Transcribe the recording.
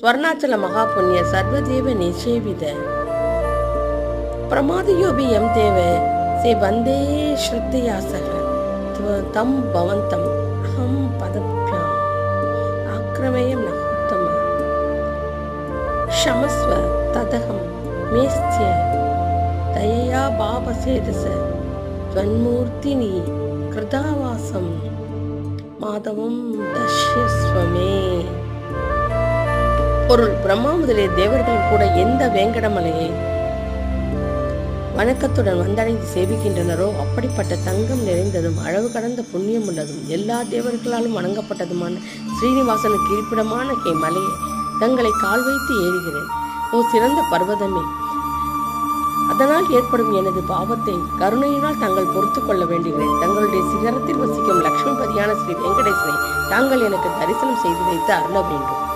స్వర్ణాచల మహాపుణ్య సర్వదేవ నిషేవిద ప్రమాదయోబి ఎం దేవ సే వందే శ్రద్ధయా సహ తం భవంతం అహం పదభ్యా ఆక్రమేయం నహోత్తమ క్షమస్వ తదహం మేస్త్య దయయా బాపసేదస त्वन्मूर्तिनि कृतावासं माधवं दश्यस्व मे பொருள் பிரம்மா முதலிய தேவர்கள் கூட எந்த வேங்கடமலையை வணக்கத்துடன் வந்தடைந்து சேவிக்கின்றனரோ அப்படிப்பட்ட தங்கம் நிறைந்ததும் அளவு கடந்த புண்ணியம் உள்ளதும் எல்லா தேவர்களாலும் வணங்கப்பட்டதுமான ஸ்ரீனிவாசனுக்கு இருப்பிடமான கே மலையை தங்களை கால் வைத்து ஏறுகிறேன். ஓ சிறந்த பர்வதமே! அதனால் ஏற்படும் எனது பாவத்தை கருணையினால் தாங்கள் பொறுத்து கொள்ள வேண்டுகிறேன். தங்களுடைய சிகரத்தில் வசிக்கும் லக்ஷ்மிபதியான ஸ்ரீ வெங்கடேசனை தாங்கள் எனக்கு தரிசனம் செய்து வைத்து அருள வேண்டும்.